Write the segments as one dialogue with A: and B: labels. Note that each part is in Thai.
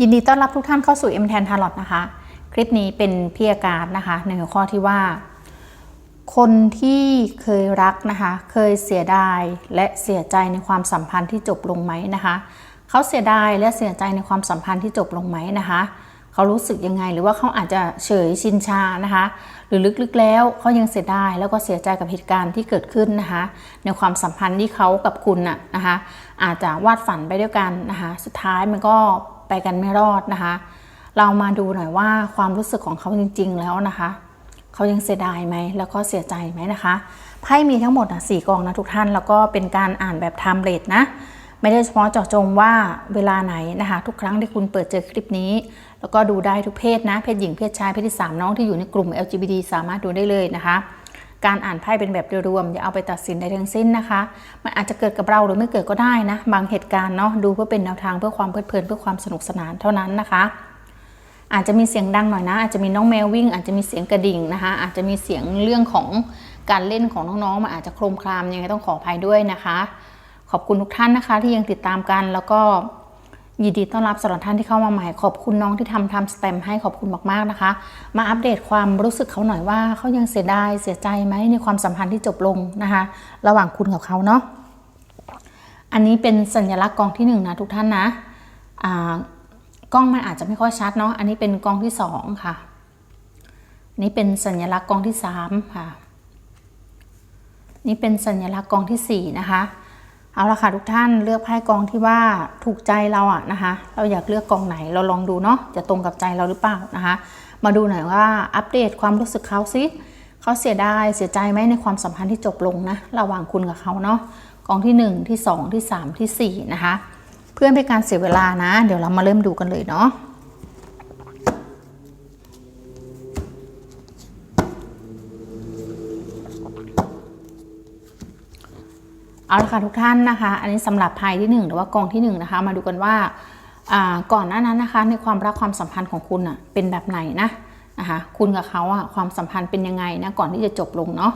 A: ยินดีต้อนรับทุกท่านเข้าสู่ M แทนทาร์ลอตนะคะ คลิปนี้เป็นพี่อาการนะคะ ในหัวข้อที่ว่า คนที่เคยรักนะคะ เคยเสียดายและเสียใจในความสัมพันธ์ที่จบลงไหมนะคะ เขาเสียดายและเสียใจในความสัมพันธ์ที่จบลงไหมนะคะ เขารู้สึกยังไงหรือว่าเขาอาจจะเฉยชินชานะคะ หรือลึกๆแล้วเขายังเสียดายแล้วก็เสียใจกับเหตุการณ์ที่เกิดขึ้นนะคะ ในความสัมพันธ์ที่เขากับคุณน่ะนะคะ อาจจะวาดฝันไปด้วยกันนะคะ สุดท้ายมันก็ ไปกันไม่รอดนะคะ เรามาดูหน่อยว่าความรู้สึกของเขาจริง ๆ แล้วนะคะ เขายังเสียดายไหมแล้วก็เสียใจไหมนะคะไพ่มีทั้งหมดอะสี่กองนะทุกท่านแล้วก็เป็นการอ่านแบบไทม์เลทนะไม่ได้เฉพาะเจาะจงว่าเวลาไหนนะคะ ทุกครั้งที่คุณเปิดเจอคลิปนี้ แล้วก็ดูได้ทุกเพศนะเพศหญิงเพศชายเพศที่สามน้องที่อยู่ในกลุ่ม LGBT สามารถดูได้เลยนะคะ การอ่านไพ่เป็นแบบโดยรวมอย่าเอาไปตัดสินใดทั้งสิ้นนะคะ มันอาจจะเกิดกับเราหรือไม่เกิดก็ได้นะ บางเหตุการณ์เนาะดูเพื่อเป็นแนวทางเพื่อความเพลิดเพลินเพื่อความสนุกสนานเท่านั้นนะคะ อาจจะมีเสียงดังหน่อยนะ อาจจะมีน้องแมววิ่ง อาจจะมีเสียงกระดิ่งนะคะ อาจจะมีเสียงเรื่องของการเล่นของน้องๆมันอาจจะโครมครามยังไงต้องขออภัยด้วยนะคะ ขอบคุณทุกท่านนะคะที่ยังติดตามกันแล้วก็ ยินดีต้อนรับสำหรับท่านที่เข้ามาใหม่ขอบคุณน้องที่ทำทำสเต็มให้ขอบคุณมากๆนะคะ มาอัปเดตความรู้สึกเขาหน่อยว่าเขายังเสียดายเสียใจไหมในความสัมพันธ์ที่จบลงนะคะ ระหว่างคุณกับเขาเนาะอันนี้เป็นสัญลักษณ์กองที่หนึ่งนะทุกท่านนะอ่ากล้องมันอาจจะไม่ค่อยชัดเนาะอันนี้เป็นกองที่สองค่ะนี่เป็นสัญลักษณ์กองที่สามค่ะนี่เป็นสัญลักษณ์กองที่สี่นะคะ เอาละค่ะทุกท่านเลือกไพ่กองที่ว่าถูกใจเราอะนะคะ เราอยากเลือกกองไหนเราลองดูเนาะจะตรงกับใจเราหรือเปล่านะคะ มาดูหน่อยว่าอัปเดตความรู้สึกเขาสิเขาเสียดายเสียใจไหมในความสัมพันธ์ที่จบลงนะระหว่างคุณกับเขาเนาะกองที่หนึ่งที่สองที่สามที่สี่นะคะ เพื่อเป็นการเสียเวลานะ เดี๋ยวเรามาเริ่มดูกันเลยเนาะ เอาละค่ะทุกท่านนะคะ อันนี้สำหรับไพ่ที่ 1 หรือว่ากองที่ 1 นะคะ มาดูกันว่าก่อนหน้านั้นนะคะ ในความรักความสัมพันธ์ของคุณอะเป็นแบบไหนนะนะคะคุณกับเขาอะความสัมพันธ์เป็นยังไงนะก่อนที่จะจบลงเนาะ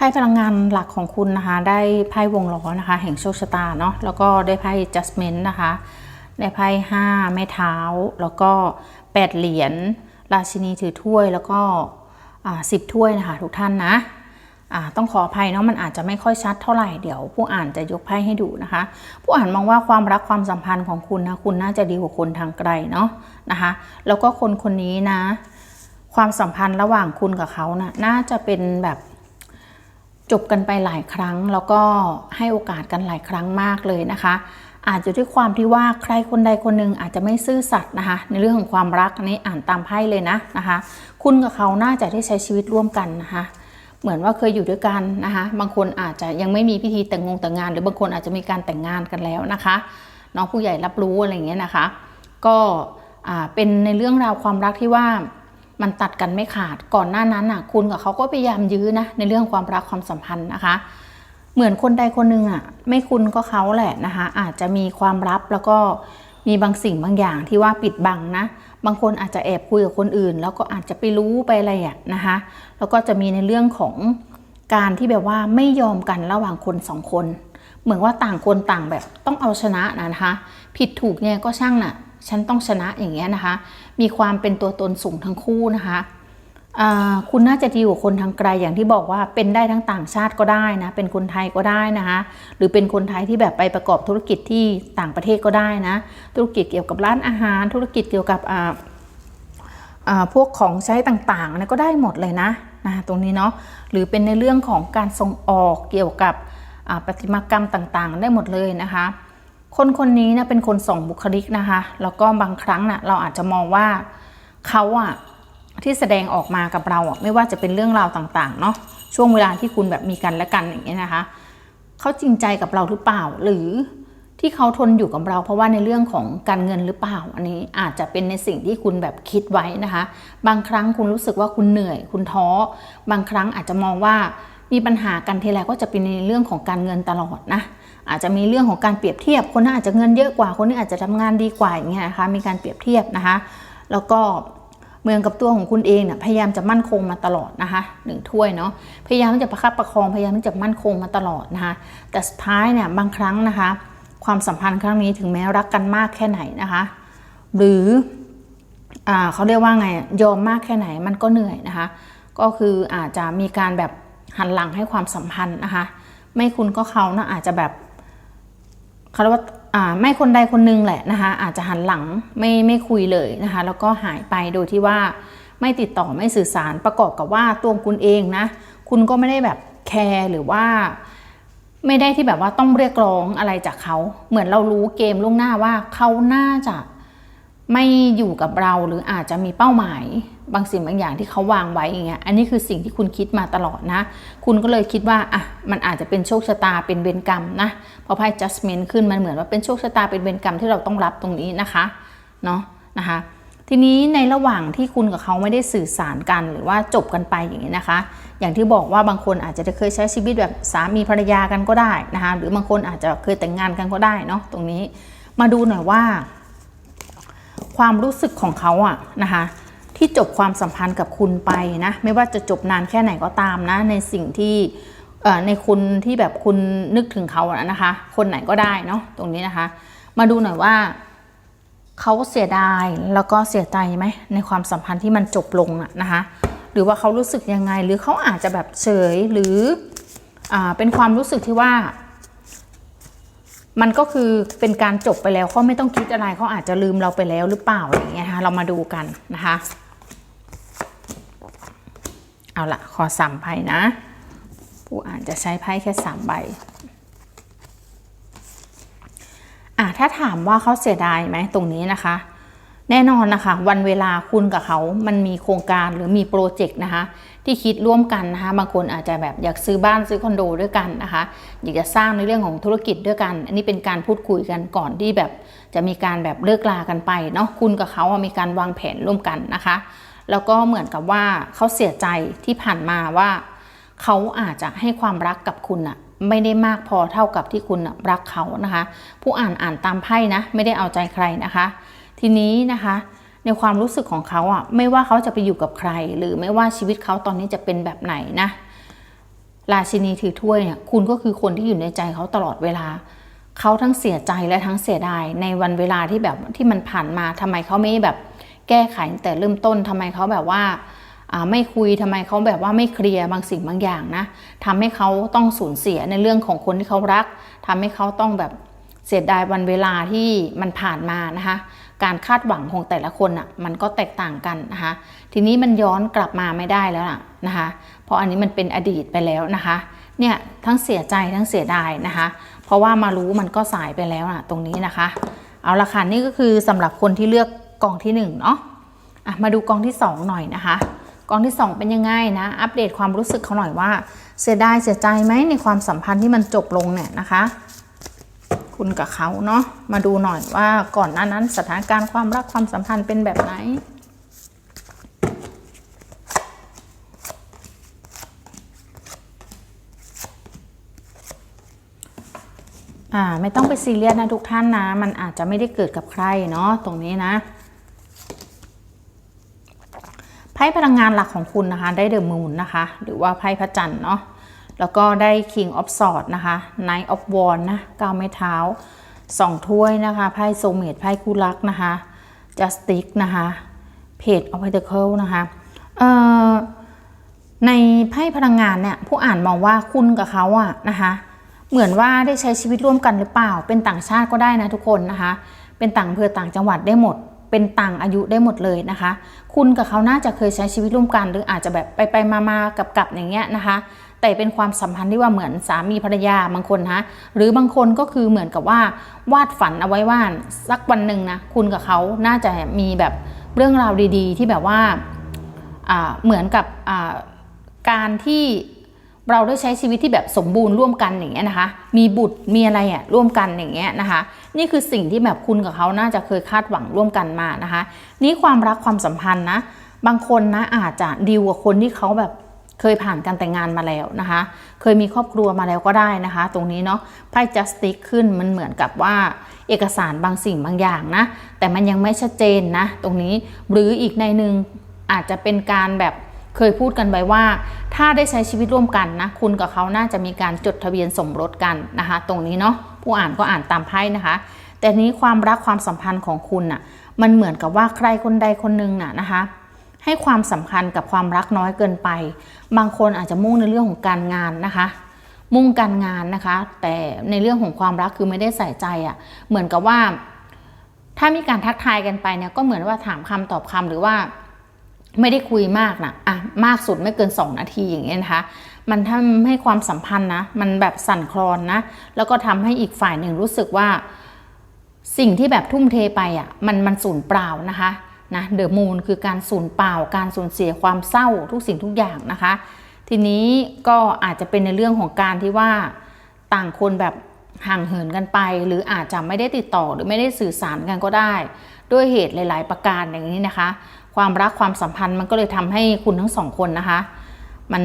A: ไพ่พลังงานหลักของคุณนะคะ ได้ไพ่วงล้อนะคะ แห่งโชคชะตาเนาะแล้วก็ได้ไพ่ adjustment นะคะ ได้ไพ่ห้าไม้เท้า แล้วก็แปดเหรียญราชินีถือถ้วยแล้วก็สิบถ้วยนะคะ ทุกท่านนะต้องขออภัยเนาะมันอาจจะไม่ค่อยชัดเท่าไหร่เดี๋ยวผู้อ่านจะยกไพ่ให้ดูนะคะ ผู้อ่านมองว่าความรักความสัมพันธ์ของคุณนะคุณน่าจะดีกว่าคนทางไกลเนาะนะคะ แล้วก็คนคนนี้นะ ความสัมพันธ์ระหว่างคุณกับเขานะน่าจะเป็นแบบ จบกันไปหลายครั้ง แล้วก็ให้โอกาสกันหลายครั้งมากเลยนะคะ อาจจะด้วยความที่ว่าใครคนใดคนหนึ่งอาจจะไม่ซื่อสัตย์นะคะ ในเรื่องของความรักนี้อ่านตามไพ่เลยนะนะคะ คุณกับเขาน่าจะได้ใช้ชีวิตร่วมกันนะคะเหมือนว่าเคยอยู่ด้วยกันนะคะบางคนอาจจะยังไม่มีพิธีแต่งงงแต่งงาน หรือบางคนอาจจะมีการแต่งงานกันแล้วนะคะน้องผู้ใหญ่รับรู้อะไรอย่างเงี้ยนะคะ ก็เป็นในเรื่องราวความรักที่ว่า มันตัดกันไม่ขาดก่อนหน้านั้นน่ะ คุณกับเขาก็พยายามยื้อนะในเรื่องความรักความสัมพันธ์นะคะ เหมือนคนใดคนหนึ่งอะ ไม่คุณก็เขาแหละนะคะ อาจจะมีความลับแล้วก็มีบางสิ่งบางอย่างที่ว่าปิดบังนะ บางคนอาจจะแอบคุยกับคนอื่น แล้วก็อาจจะไปรู้ไปอะไรอะนะคะ แล้วก็จะมีในเรื่องของการที่แบบว่าไม่ยอมกันระหว่างคนสองคน เหมือนว่าต่างคนต่างแบบต้องเอาชนะนะคะ ผิดถูกเนี่ยก็ช่างน่ะ ฉันต้องชนะอย่างเงี้ยนะคะ มีความเป็นตัวตนสูงทั้งคู่นะคะคุณน่าจะดีกว่าคนทางไกลอย่างที่บอกว่าเป็นได้ทั้งต่างชาติก็ได้นะ เป็นคนไทยก็ได้นะคะหรือเป็นคนไทยที่แบบไปประกอบธุรกิจที่ต่างประเทศก็ได้นะ ธุรกิจเกี่ยวกับร้านอาหาร ธุรกิจเกี่ยวกับพวกของใช้ต่างๆนะก็ได้หมดเลยนะนะตรงนี้เนาะหรือเป็นในเรื่องของการส่งออกเกี่ยวกับประติมากรรมต่างๆ ได้หมดเลยนะคะ คนคนนี้นะเป็นคนส่งบุคลิกนะคะ แล้วก็บางครั้งนะ่ะเราอาจจะมองว่าเขาอะที่แสดงออกมากับเราอะไม่ว่าจะเป็นเรื่องราวต่างๆเนาะช่วงเวลาที่คุณแบบมีกันและกันอย่างเงี้ยนะคะเขาจริงใจกับเราหรือเปล่า หรือที่เขาทนอยู่กับเรา เพราะว่าในเรื่องของการเงินหรือเปล่า อันนี้อาจจะเป็นในสิ่งที่คุณแบบคิดไว้นะคะ บางครั้งคุณรู้สึกว่าคุณเหนื่อย คุณท้อ บางครั้งอาจจะมองว่า มีปัญหากันทีไรก็จะเป็นในเรื่องของการเงินตลอดนะอาจจะมีเรื่องของการเปรียบเทียบ คนนั้นอาจจะเงินเยอะกว่าคนนี้อาจจะทำงานดีกว่าอย่างเงี้ยนะคะมีการเปรียบเทียบนะคะ แล้วก็เมือนกับตัวของคุณเองเนี่ยพยายามจะมั่นคงมาตลอดนะคะหนึ่งถ้วยเนาะพยายามที่จะประคับประคองพยายามที่จะมั่นคงมาตลอดนะคะแต่สุดท้ายเนี่ยบางครั้งนะคะ ความสัมพันธ์ครั้งนี้ถึงแม้รักกันมากแค่ไหนนะคะ หรืออ่าเขาเรียกว่าไงยอมมากแค่ไหนมันก็เหนื่อยนะคะ ก็คืออาจจะมีการแบบ หันหลังให้ความสัมพันธ์นะคะ ไม่คุณก็เขานะอาจจะแบบเขาเรียกว่าไม่คนใดคนหนึงแหละนะคะอาจจะหันหลังไม่ไม่คุยเลยนะคะแล้วก็หายไปโดยที่ว่าไม่ติดต่อไม่สื่อสารประกอบกับว่าตัวคุณเองนะคุณก็ไม่ได้แบบแคร์หรือว่า ไม่ได้ที่แบบว่าต้องเรียกร้องอะไรจากเขา เหมือนเรารู้เกมล่วงหน้าว่าเขาน่าจะไม่อยู่กับเราหรืออาจจะมีเป้าหมาย บางสิ่งบางอย่างที่เขาวางไว้อย่างเงี้ยอันนี้คือสิ่งที่คุณคิดมาตลอดนะ คุณก็เลยคิดว่าอะมันอาจจะเป็นโชคชะตาเป็นเวรกรรมนะพอไพ่ judgment ขึ้นมันเหมือนว่าเป็นโชคชะตาเป็นเวรกรรมที่เราต้องรับตรงนี้นะคะเนาะนะคะทีนี้ในระหว่างที่คุณกับเขาไม่ได้สื่อสารกันหรือว่าจบกันไปอย่างนี้นะคะ อย่างที่บอกว่าบางคนอาจจะเคยใช้ชีวิตแบบสามีภรรยากันก็ได้นะคะหรือบางคนอาจจะเคยแต่งงานกันก็ได้เนาะตรงนี้มาดูหน่อยว่า ความรู้สึกของเขาอะนะคะ ที่จบความสัมพันธ์กับคุณไปนะไม่ว่าจะจบนานแค่ไหนก็ตามนะ ในสิ่งที่ในคุณที่แบบคุณนึกถึงเขาอะนะคะ คนไหนก็ได้เนาะตรงนี้นะคะ มาดูหน่อยว่าเขาเสียดายแล้วก็เสียใจไหมในความสัมพันธ์ที่มันจบลงอะนะคะ หรือว่าเขารู้สึกยังไง หรือเขาอาจจะแบบเฉยหรืออเป็นความรู้สึกที่ว่า มันก็คือเป็นการจบไปแล้วเขาไม่ต้องคิดอะไรเขาอาจจะลืมเราไปแล้วหรือเปล่าอะไรอย่างเงี้ยนะคะเรามาดูกันนะคะ เอาละขอสามใบนะผู้อ่านจะใช้ไพ่แค่สามใบอะถ้าถามว่าเขาเสียดายไหมตรงนี้นะคะ แน่นอนนะคะ วันเวลาคุณกับเขามันมีโครงการหรือมีโปรเจกต์นะคะ ที่คิดร่วมกันนะคะบางคนอาจจะแบบอยากซื้อบ้านซื้อคอนโดด้วยกันนะคะ อยากจะสร้างในเรื่องของธุรกิจด้วยกัน อันนี้เป็นการพูดคุยกันก่อนที่แบบจะมีการแบบเลิกลากันไปเนาะคุณกับเขามีการวางแผนร่วมกันนะคะ แล้วก็เหมือนกับว่าเขาเสียใจที่ผ่านมาว่า เขาอาจจะให้ความรักกับคุณอะไม่ได้มากพอเท่ากับที่คุณรักเขานะคะ ผู้อ่านอ่านตามไพ่นะไม่ได้เอาใจใครนะคะ ทีนี้นะคะในความรู้สึกของเขาอะไม่ว่าเขาจะไปอยู่กับใคร หรือไม่ว่าชีวิตเขาตอนนี้จะเป็นแบบไหนนะราชินีถือถ้วยเนี่ยคุณก็คือคนที่อยู่ในใจเขาตลอดเวลา เขาทั้งเสียใจและทั้งเสียดายในวันเวลาที่แบบที่มันผ่านมาทำไมเขาไม่แบบ แก้ไขแต่เริ่มต้นทำไมเขาแบบว่าไม่คุยทำไมเขาแบบว่าไม่เคลียร์บางสิ่งบางอย่างนะทำให้เขาต้องสูญเสียในเรื่องของคนที่เขารักทำให้เขาต้องแบบเสียดายวันเวลาที่มันผ่านมานะคะการคาดหวังของแต่ละคนอะมันก็แตกต่างกันนะคะทีนี้มันย้อนกลับมาไม่ได้แล้วล่ะนะคะเพราะอันนี้มันเป็นอดีตไปแล้วนะคะเนี่ยทั้งเสียใจทั้งเสียดายนะคะ เพราะว่ามารู้มันก็สายไปแล้วนะตรงนี้นะคะ เอาละค่ะนี่ก็คือสำหรับคนที่เลือกกองที่หนึ่งเนาะ อะมาดูกองที่สองหน่อยนะคะ กองที่สองเป็นยังไงนะ อัปเดตความรู้สึกเขาหน่อยว่า เสียดายเสียใจไหมในความสัมพันธ์ที่มันจบลงเนี่ยนะคะ คุณกับเขาเนาะมาดูหน่อยว่าก่อนหน้านั้นสถานการณ์ความรักความสัมพันธ์เป็นแบบไหนอ่าไม่ต้องไปซีเรียสนะทุกท่านนะ มันอาจจะไม่ได้เกิดกับใครเนาะตรงนี้นะไพ่พลังงานหลักของคุณนะคะ ได้เดอะมูนนะคะ หรือว่าไพ่พระจันทร์เนาะแล้วก็ได้ King of Swords นะคะ Knight of Wands นะก้าวไม้เท้าสองถ้วยนะคะไพ่โซเมตไพ่คู่รักนะคะ Justice นะคะ Page of Pentacles นะคะเอ่อในไพ่พลังงานเนี่ยผู้อ่านมองว่าคุณกับเขาอะนะคะเหมือนว่าได้ใช้ชีวิตร่วมกันหรือเปล่า เป็นต่างชาติก็ได้นะทุกคนนะคะ เป็นต่างอำเภอต่างจังหวัดได้หมด เป็นต่างอายุได้หมดเลยนะคะ คุณกับเขาน่าจะเคยใช้ชีวิตร่วมกัน หรืออาจจะแบบไปไปมามากับกับอย่างเงี้ยนะคะ แต่เป็นความสัมพันธ์ที่ว่าเหมือนสามีภรรยาบางคนนะหรือบางคนก็คือเหมือนกับว่าวาดฝันเอาไว้ว่าสักวันหนึ่งนะคุณกับเขาน่าจะมีแบบเรื่องราวดี ๆ ที่แบบว่าเหมือนกับการที่ เราได้ใช้ชีวิตที่แบบสมบูรณ์ร่วมกันอย่างเงี้ยนะคะ มีบุตรมีอะไรอะร่วมกันอย่างเงี้ยนะคะ นี่คือสิ่งที่แบบคุณกับเขาน่าจะเคยคาดหวังร่วมกันมานะคะ นี่ความรักความสัมพันธ์นะ บางคนนะอาจจะดีลกับคนที่เขาแบบเคยผ่านการแต่งงานมาแล้วนะคะ เคยมีครอบครัวมาแล้วก็ได้นะคะ ตรงนี้เนาะ ไพ่ justice ขึ้นมันเหมือนกับว่าเอกสารบางสิ่งบางอย่างนะ แต่มันยังไม่ชัดเจนนะ ตรงนี้ หรืออีกในหนึ่งอาจจะเป็นการแบบเคยพูดกันไว้ว่า ถ้าได้ใช้ชีวิตร่วมกันนะคุณกับเขาน่าจะมีการจดทะเบียนสมรสกันนะคะ ตรงนี้เนาะผู้อ่านก็อ่านตามไพ่นะคะ แต่นี้ความรักความสัมพันธ์ของคุณน่ะมันเหมือนกับว่าใครคนใดคนหนึ่งน่ะนะคะให้ความสำคัญกับความรักน้อยเกินไป บางคนอาจจะมุ่งในเรื่องของการงานนะคะ มุ่งการงานนะคะ แต่ในเรื่องของความรักคือไม่ได้ใส่ใจอะ่ะ เหมือนกับว่า ถ้ามีการทักทายกันไปเนี่ยก็เหมือนว่าถามคำตอบคำหรือว่า ไม่ได้คุยมากนะอะมากสุดไม่เกิน 2 นาทีอย่างเงี้ยนะคะ มันทำให้ความสัมพันธ์นะ มันแบบสั่นคลอนนะ แล้วก็ทำให้อีกฝ่ายหนึ่งรู้สึกว่า สิ่งที่แบบทุ่มเทไปอะมันมันสูญเปล่านะคะนะเดอะมูนคือการสูญเปล่า การสูญเสียความเศร้าทุกสิ่งทุกอย่างนะคะ ทีนี้ก็อาจจะเป็นในเรื่องของการที่ว่าต่างคนแบบห่างเหินกันไป หรืออาจจะไม่ได้ติดต่อหรือไม่ได้สื่อสารกันก็ได้ ด้วยเหตุหลาย ๆ ประการอย่างนี้นะคะ ความรักความสัมพันธ์มันก็เลยทำให้คุณทั้งสองคนนะคะ มัน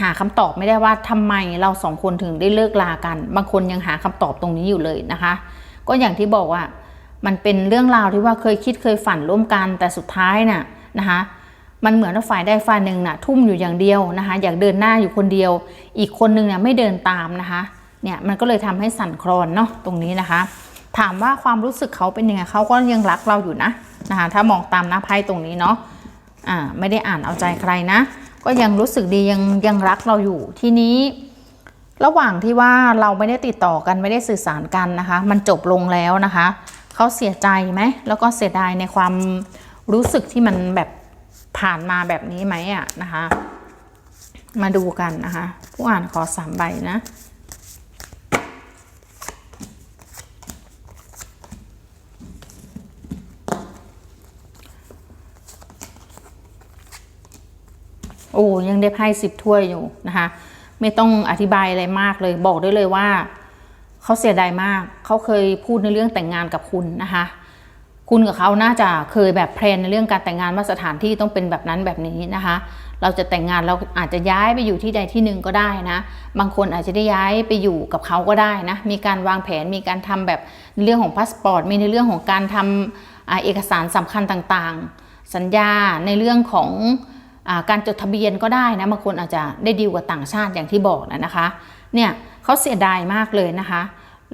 A: หาคำตอบไม่ได้ว่าทำไมเราสองคนถึงได้เลิกลากัน บางคนยังหาคำตอบตรงนี้อยู่เลยนะคะ ก็อย่างที่บอกว่ามันเป็นเรื่องราวที่ว่าเคยคิดเคยฝันร่วมกันแต่สุดท้ายน่ะนะคะมันเหมือนว่าฝ่ายใดฝ่ายหนึ่งน่ะทุ่มอยู่อย่างเดียวนะคะอยากเดินหน้าอยู่คนเดียว อีกคนนึงเนี่ยไม่เดินตามนะคะเนี่ยมันก็เลยทำให้สั่นคลอนเนาะตรงนี้นะคะ ถามว่าความรู้สึกเขาเป็นยังไงเขาก็ยังรักเราอยู่นะนะคะถ้ามองตามหน้าไพ่ตรงนี้เนาะอ่าไม่ได้อ่านเอาใจใครนะ ก็ยังรู้สึกดียังยังรักเราอยู่ทีนี้ ระหว่างที่ว่าเราไม่ได้ติดต่อกันไม่ได้สื่อสารกันนะคะ มันจบลงแล้วนะคะเขาเสียใจไหมแล้วก็เสียดายในความรู้สึกที่มันแบบผ่านมาแบบนี้ไหมอะนะคะ มาดูกันนะคะ ผู้อ่านขอสามใบนะ โอ้ยังได้ไพ่สิบถ้วยอยู่นะคะ ไม่ต้องอธิบายอะไรมากเลย บอกได้เลยว่าเขาเสียดายมาก เขาเคยพูดในเรื่องแต่งงานกับคุณนะคะ คุณกับเขาน่าจะเคยแบบแพลนในเรื่องการแต่งงานว่าสถานที่ต้องเป็นแบบนั้นแบบนี้นะคะ เราจะแต่งงานเราอาจจะย้ายไปอยู่ที่ใดที่หนึ่งก็ได้นะ บางคนอาจจะได้ย้ายไปอยู่กับเขาก็ได้นะ มีการวางแผน มีการทำแบบในเรื่องของพาสปอร์ต มีในเรื่องของการทำอ่าเอกสารสำคัญต่างๆ สัญญาในเรื่องของ การจดทะเบียนก็ได้นะบางคนอาจจะได้ดีลกับต่างชาติอย่างที่บอกนะนะคะเนี่ยเขาเสียดายมากเลยนะคะ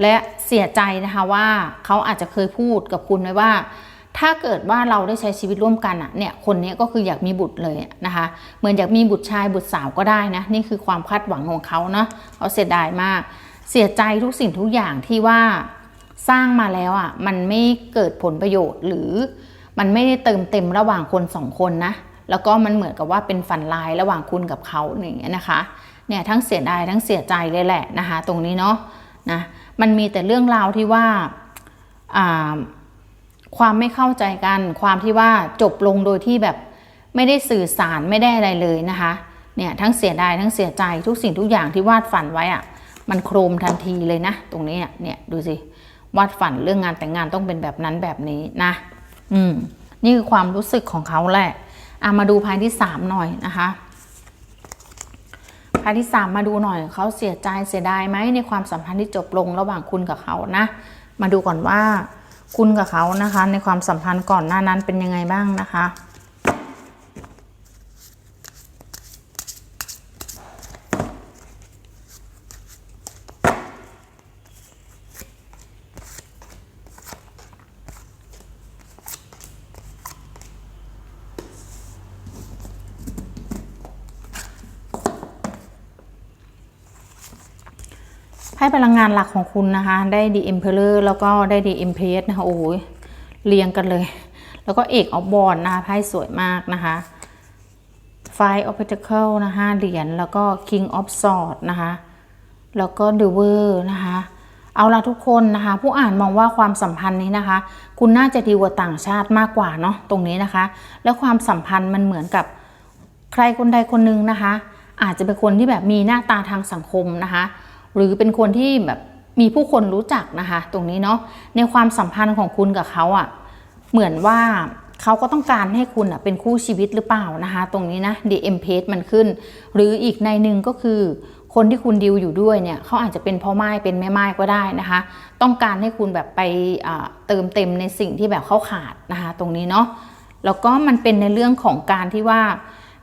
A: และเสียใจนะคะว่าเขาอาจจะเคยพูดกับคุณไว้ว่า ถ้าเกิดว่าเราได้ใช้ชีวิตร่วมกันอะเนี่ยคนนี้ก็คืออยากมีบุตรเลยนะคะ เหมือนอยากมีบุตรชายบุตรสาวก็ได้นะนี่คือความคาดหวังของเขาเนาะเขาเสียดายมาก เสียใจทุกสิ่งทุกอย่างที่ว่าสร้างมาแล้วอะมันไม่เกิดผลประโยชน์หรือมันไม่ได้เติมเต็มระหว่างคนสองคนนะ แล้วก็มันเหมือนกับว่าเป็นฝันลายระหว่างคุณกับเขาอย่างเงี้ยนะคะเนี่ยทั้งเสียดายทั้งเสียใจเลยแหละนะคะ ตรงนี้เนาะนะมันมีแต่เรื่องราวที่ว่าความไม่เข้าใจกัน ความที่ว่าจบลงโดยที่แบบไม่ได้สื่อสารไม่ได้อะไรเลยนะคะเนี่ยทั้งเสียดายทั้งเสียใจทุกสิ่งทุกอย่างที่วาดฝันไว้อะมันโครมทันทีเลยนะ ตรงนี้เนี่ยดูสิวาดฝันเรื่องงานแต่งงานต้องเป็นแบบนั้นแบบนี้นะ อืมนี่คือความรู้สึกของเขาแหละ อมาดูพายที่สามหน่อยนะคะพายที่สามมาดูหน่อยเขาเสียใจเสียดายไหมในความสัมพันธ์ที่จบลงระหว่างคุณกับเขานะ มาดูก่อนว่าคุณกับเขานะคะ ในความสัมพันธ์ก่อนหน้านั้นเป็นยังไงบ้างนะคะ พ่พลังงานหลักของคุณนะคะ ได้ดีเอ็มเพลอร์แล้วก็ได้ดีเอ็มเพสนะคะโอ้ยเรียงกันเลย แล้วก็เอกออฟบอลนะคะไพ่สวยมากนะคะไฟออฟเพ t เคิลนะคะเหรียญแล้วก็ King of Swords นะคะแล้วก็ The w o r นะคะเอาละทุกคนนะคะ ผู้อ่านมองว่าความสัมพันธ์นี้นะคะ คุณน่าจะดีกว่าต่างชาติมากกว่าเนาะตรงนี้นะคะ แล้วความสัมพันธ์มันเหมือนกับใครคนใดคนหนึ่งนะคะ อาจจะเป็นคนที่แบบมีหน้าตาทางสังคมนะคะ หรือเป็นคนที่แบบมีผู้คนรู้จักนะคะ ตรงนี้เนาะในความสัมพันธ์ของคุณกับเขาอะ่ะเหมือนว่าเขาก็ต้องการให้คุณอะเป็นคู่ชีวิตหรือเปล่านะคะ ตรงนี้นะ DM page มันขึ้น หรืออีกในหนึ่งก็คือ คนที่คุณดิวอยู่ด้วยเนี่ยเขาอาจจะเป็นพ่อไม้เป็นแม่ไม้ก็ได้นะคะ ต้องการให้คุณแบบไปเติมเต็มในสิ่งที่แบบเขาขาดนะคะ ตรงนี้เนาะแล้วก็มันเป็นในเรื่องของการที่ว่า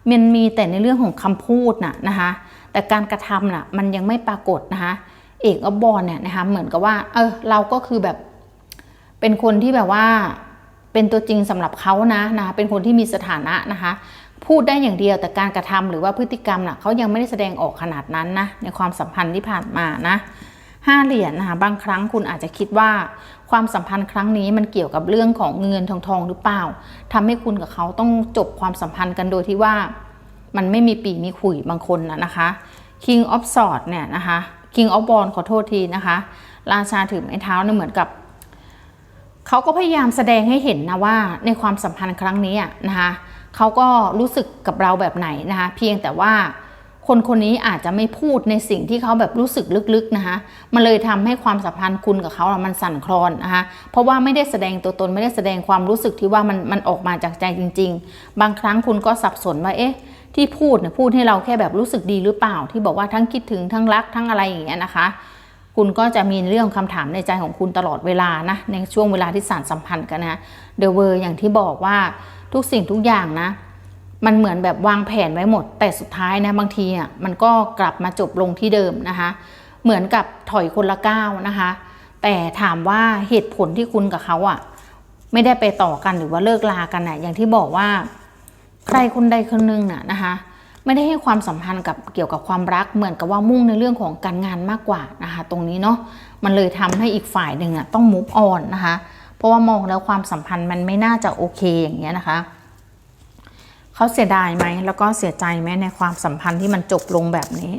A: มันมีแต่ในเรื่องของคำพูดน่ะนะคะ แต่การกระทำน่ะมันยังไม่ปรากฏนะคะเอกอบอลเนี่ยนะคะเหมือนกับว่าเออเราก็คือแบบเป็นคนที่แบบว่าเป็นตัวจริงสำหรับเขานะนะเป็นคนที่มีสถานะนะคะ พูดได้อย่างเดียวแต่การกระทำหรือว่าพฤติกรรมน่ะเขายังไม่ได้แสดงออกขนาดนั้นนะในความสัมพันธ์ที่ผ่านมานะห้าเหรียญนะคะบางครั้งคุณอาจจะคิดว่าความสัมพันธ์ครั้งนี้มันเกี่ยวกับเรื่องของเงินทองทองหรือเปล่าทำให้คุณกับเขาต้องจบความสัมพันธ์กันโดยที่ว่า มันไม่มีปีมีขุยบางคนนะนะคะ King of Swords เนี่ยนะคะ King of b a l l ขอโทษทีนะคะ ราชาถือไม้เท้าเนี่ยเหมือนกับเขาก็พยายามแสดงให้เห็นนะว่าในความสัมพันธ์ครั้งนี้นะคะเขาก็รู้สึกกับเราแบบไหนนะคะเพียงแต่ว่าคนคนนี้อาจจะไม่พูดในสิ่งที่เขาแบบรู้สึกลึกๆนะคะ มันเลยทำให้ความสัมพันธ์คุณกับเขามันสั่นคลอนนะคะ เพราะว่าไม่ได้แสดงตัวตนไม่ได้แสดงความรู้สึกที่ว่ามันมันออกมาจากใจจริง ๆ บางครั้งคุณก็สับสนว่าเอ๊ะ ที่พูดเนี่ยพูดให้เราแค่แบบรู้สึกดีหรือเปล่า ที่บอกว่าทั้งคิดถึงทั้งรักทั้งอะไรอย่างเงี้ยนะคะ คุณก็จะมีเรื่องคำถามในใจของคุณตลอดเวลานะในช่วงเวลาที่สารสัมพันธ์กันนะเดอะเวอร์อย่างที่บอกว่าทุกสิ่งทุกอย่างนะ มันเหมือนแบบวางแผนไว้หมด แต่สุดท้ายนะบางทีอะมันก็กลับมาจบลงที่เดิมนะคะ เหมือนกับถอยคนละก้าวนะคะ แต่ถามว่าเหตุผลที่คุณกับเขาอะไม่ได้ไปต่อกันหรือว่าเลิกลากันน่ะอย่างที่บอกว่า ใครคนใดคนหนึ่งน่ะนะคะไม่ได้ให้ความสัมพันธ์กับเกี่ยวกับความรักเหมือนกับว่ามุ่งในเรื่องของการงานมากกว่านะคะตรงนี้เนาะมันเลยทำให้อีกฝ่ายหนึ่งอะต้องมุฟออนนะคะเพราะว่ามองแล้วความสัมพันธ์มันไม่น่าจะโอเคอย่างเงี้ยนะคะเขาเสียดายไหมแล้วก็เสียใจไหมในความสัมพันธ์ที่มันจบลงแบบนี้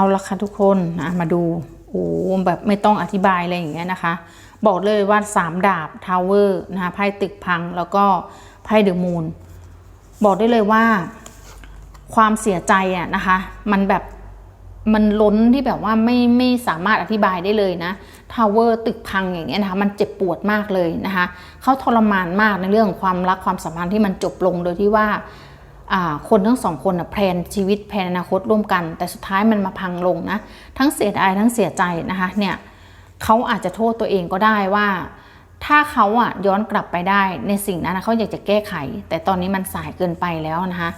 A: เอาละค่ะทุกคนนะมาดูโอ้แบบไม่ต้องอธิบายอะไรอย่างเงี้ยนะคะ บอกเลยว่าสามดาบทาวเวอร์นะคะไพ่ตึกพังแล้วก็ไพ่เดอะมูนบอกได้เลยว่า ความเสียใจอะนะคะ มันแบบมันล้นที่แบบว่าไม่ไม่สามารถอธิบายได้เลยนะทาวเวอร์ตึกพังอย่างเงี้ยนะคะ มันเจ็บปวดมากเลยนะคะเขาทรมานมากในเรื่องของความรักความสัมพันธ์ที่มันจบลงโดยที่ว่า คนทั้งสองคนแพลนชีวิตแพลนอนาคตร่วมกัน แต่สุดท้ายมันมาพังลงนะ ทั้งเสียดายทั้งเสียใจนะคะเนี่ยเขาอาจจะโทษตัวเองก็ได้ว่า ถ้าเขาอะย้อนกลับไปได้ในสิ่งนั้นเขาอยากจะแก้ไข แต่ตอนนี้มันสายเกินไปแล้วนะคะ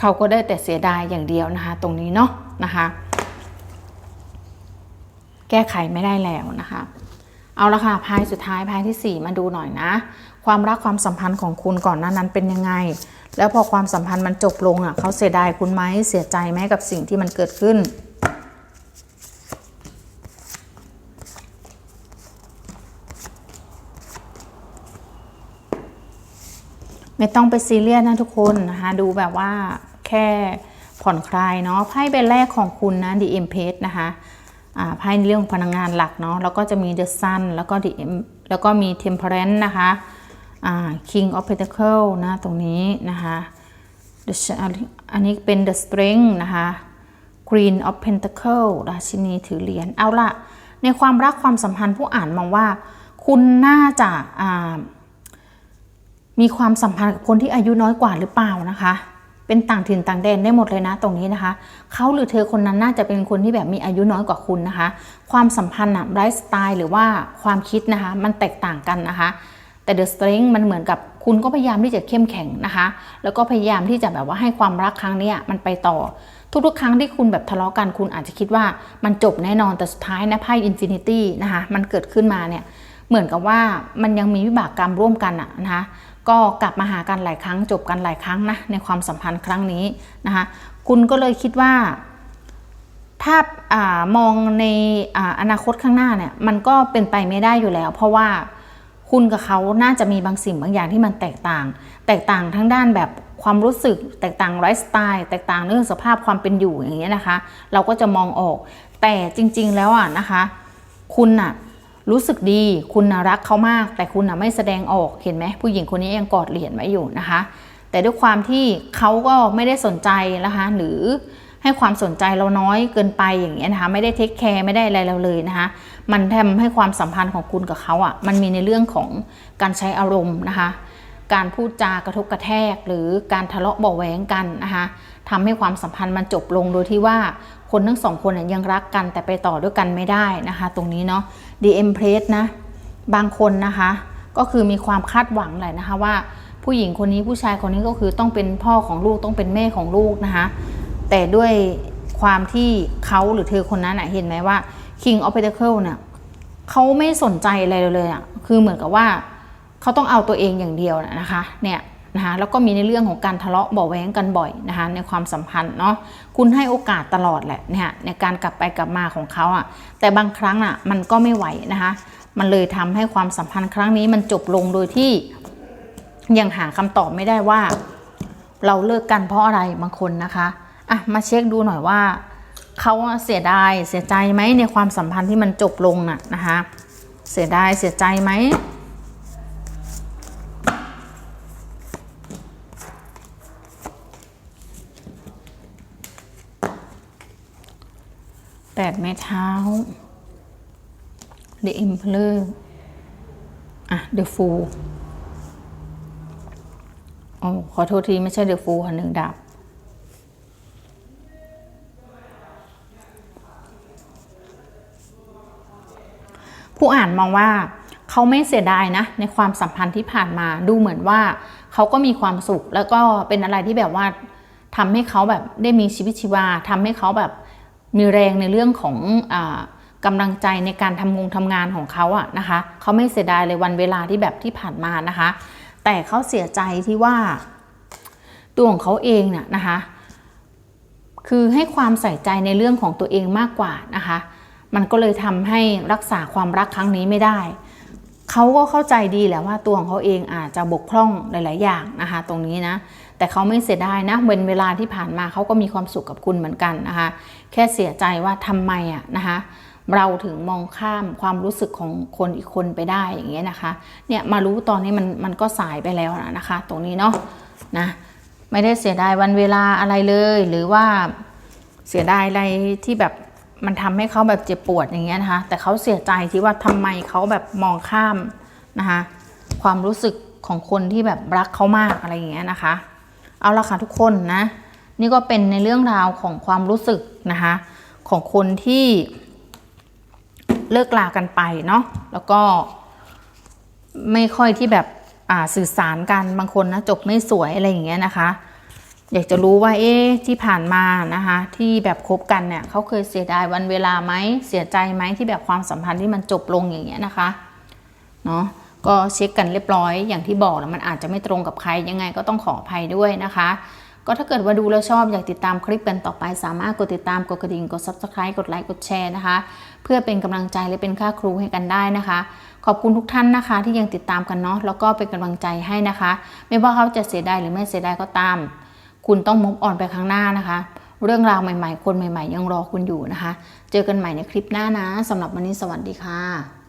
A: เขาก็ได้แต่เสียดายอย่างเดียวนะคะ ตรงนี้เนาะนะคะแก้ไขไม่ได้แล้วนะคะ เอาละค่ะพายสุดท้ายพายที่ 4 มาดูหน่อยนะ ความรักความสัมพันธ์ของคุณก่อนหน้านั้นเป็นยังไง แล้วพอความสัมพันธ์มันจบลงอะเขาเสียดายคุณไหมเสียใจไหมกับสิ่งที่มันเกิดขึ้น ไม่ต้องไปซีเรียสนะทุกคนนะคะดูแบบว่าแค่ผ่อนคลายเนาะไพ่ใบแรกของคุณนะ The Empress นะคะไพ่ในเรื่องพลังงานหลักเนาะแล้วก็จะมี The Sun แล้วก็ The แล้วก็มี Temperance นะคะ King of Pentacle นะตรงนี้นะคะ อันนี้เป็น The Strength นะคะ Queen of Pentacle ราชินีถือเหรียญเอาละในความรักความสัมพันธ์ผู้อ่านมองว่า คุณน่าจะมีความสัมพันธ์กับคนที่อายุน้อยกว่าหรือเปล่านะคะ เป็นต่างถิ่นต่างแดนได้หมดเลยนะตรงนี้นะคะ เขาหรือเธอคนนั้นน่าจะเป็นคนที่แบบมีอายุน้อยกว่าคุณนะคะ ความสัมพันธ์อะไลฟ์สไตล์หรือว่าความคิดนะคะ มันแตกต่างกันนะคะ แต่ The Strength มันเหมือนกับคุณก็พยายามที่จะเข้มแข็งนะคะ แล้วก็พยายามที่จะแบบว่าให้ความรักครั้งนี้มันไปต่อ ทุกๆ ครั้งที่คุณแบบทะเลาะกันคุณอาจจะคิดว่ามันจบแน่นอนแต่สุดท้ายนะไพ่อินฟินิตี้นะคะมันเกิดขึ้นมาเนี่ยเหมือนกับว่ามันยังมีวิบากกรรมร่วมกันอะนะคะก็กลับมาหากันหลายครั้งจบกันหลายครั้งนะในความสัมพันธ์ครั้งนี้นะคะคุณก็เลยคิดว่าถ้าอามองในออนาคตข้างหน้าเนี่ยมันก็เป็นไปไม่ได้อยู่แล้ว เพราะว่า คุณกับเขาน่าจะมีบางสิ่งบางอย่างที่มันแตกต่าง แตกต่างทั้งด้านแบบความรู้สึก แตกต่างไลฟ์สไตล์ แตกต่างเรื่องสภาพความเป็นอยู่อย่างเงี้ยนะคะ เราก็จะมองออก แต่จริง ๆ แล้วอะนะคะ คุณน่ะรู้สึกดี คุณน่ะรักเขามาก แต่คุณน่ะไม่แสดงออก เห็นไหมผู้หญิงคนนี้ยังกอดเหรียญไว้อยู่นะคะ แต่ด้วยความที่เขาก็ไม่ได้สนใจนะคะ หรือให้ความสนใจเราน้อยเกินไปอย่างเงี้ยนะคะ ไม่ได้เทคแคร์ไม่ได้อะไรเราเลยนะคะ มันทำให้ความสัมพันธ์ของคุณกับเขาอะมันมีในเรื่องของการใช้อารมณ์นะคะ การพูดจากระทบกระแทก หรือการทะเลาะเบาแหวงกันนะคะทำให้ความสัมพันธ์มันจบลงโดยที่ว่าคนทั้งสองคนยังรักกันแต่ไปต่อด้วยกันไม่ได้นะคะ ตรงนี้เนาะ DM p r e s s นะบางคนนะคะ ก็คือมีความคาดหวังแหละนะคะว่าผู้หญิงคนนี้ผู้ชายคนนี้ก็คือต้องเป็นพ่อของลูกต้องเป็นแม่ของลูกนะคะ แต่ด้วยความที่เขาหรือเธอคนนั้นเห็นไหมว่า King of Pentacle เนี่ยเขาไม่สนใจอะไรเลยอะคือเหมือนกับว่าเขาต้องเอาตัวเองอย่างเดียวนะคะเนี่ยนะคะแล้วก็มีในเรื่องของการทะเลาะเบาแว้งกันบ่อยนะคะในความสัมพันธ์เนาะคุณให้โอกาสตลอดแหละเนี่ยในการกลับไปกลับมาของเขาอะ่ะแต่บางครั้งอะมันก็ไม่ไหวนะคะมันเลยทำให้ความสัมพันธ์ครั้งนี้มันจบลงโดยที่ยังหาคำตอบไม่ได้ว่า เราเลิกกันเพราะอะไรบางคนนะคะอะมาเช็คดูหน่อยว่า เขาเสียดายเสียใจไหมในความสัมพันธ์ที่มันจบลงน่ะนะคะ เสียดายเสียใจไหมแปดไม้เท้า The Emperor อะ The Fool อ๋อขอโทษที ไม่ใช่ The Fool ค่ะหนึ่งดาบ ผู้อ่านมองว่าเขาไม่เสียดายนะในความสัมพันธ์ที่ผ่านมาดูเหมือนว่าเขาก็มีความสุข แล้วก็เป็นอะไรที่แบบว่าทำให้เขาแบบได้มีชีวิตชีวาทำให้เขาแบบมีแรงในเรื่องของอกำลังใจในการทำงงทำงานของเขาอะนะคะเขาไม่เสียดายเลยวันเวลาที่แบบที่ผ่านมานะคะ แต่เขาเสียใจที่ว่า ตัวของเขาเองเนี่ยนะคะ คือให้ความใส่ใจในเรื่องของตัวเองมากกว่านะคะ มันก็เลยทำให้รักษาความรักครั้งนี้ไม่ได้เขาก็เข้าใจดีแหละว่าตัวของเขาเองอาจจะบกพร่องหลาย ๆ อย่างนะคะ ตรงนี้นะ แต่เขาไม่เสียดายนะเว้นเวลาที่ผ่านมาเขาก็มีความสุขกับคุณเหมือนกันนะคะ แค่เสียใจว่าทำไมอะนะคะ เราถึงมองข้ามความรู้สึกของคนอีกคนไปได้อย่างเงี้ยนะคะ เนี่ยมารู้ตอนนี้มันมันก็สายไปแล้วนะคะ ตรงนี้เนาะนะไม่ได้เสียดายวันเวลาอะไรเลย หรือว่าเสียดายอะไรที่แบบ มันทำให้เขาแบบเจ็บปวดอย่างเงี้ยนะคะ แต่เขาเสียใจที่ว่าทำไมเขาแบบมองข้ามนะคะความรู้สึกของคนที่แบบรักเขามากอะไรอย่างเงี้ยนะคะ เอาละค่ะทุกคนนะ นี่ก็เป็นในเรื่องราวของความรู้สึกนะคะ ของคนที่เลิกลากันไปเนาะแล้วก็ไม่ค่อยที่แบบอ่าสื่อสารกันบางคนนะจบไม่สวยอะไรอย่างเงี้ยนะคะ อยากจะรู้ว่าเอ๊ะที่ผ่านมานะคะที่แบบคบกันเนี่ยเขาเคยเสียดายวันเวลาไหมเสียใจไหมที่แบบความสัมพันธ์ที่มันจบลงอย่างเงี้ยนะคะเนาะก็เช็คกันเรียบร้อยอย่างที่บอกแล้วมันอาจจะไม่ตรงกับใครยังไงก็ต้องขออภัยด้วยนะคะ ก็ถ้าเกิดว่าดูแล้วชอบอยากติดตามคลิปกันต่อไป สามารถกดติดตามกดกระดิ่งกด subscribe กดไลค์กดแชร์นะคะ เพื่อเป็นกำลังใจและเป็นค่าครูให้กันได้นะคะ ขอบคุณทุกท่านนะคะ ที่ยังติดตามกันเนาะแล้วก็เป็นกำลังใจให้นะคะ ไม่ว่าเขาจะเสียดายหรือไม่เสียดายก็ตาม คุณต้องมุกอ่อนไปข้างหน้านะคะ เรื่องราวใหม่ๆ คนใหม่ ๆ ยังรอคุณอยู่นะคะ เจอกันใหม่ในคลิปหน้านะสำหรับวันนี้สวัสดีค่ะ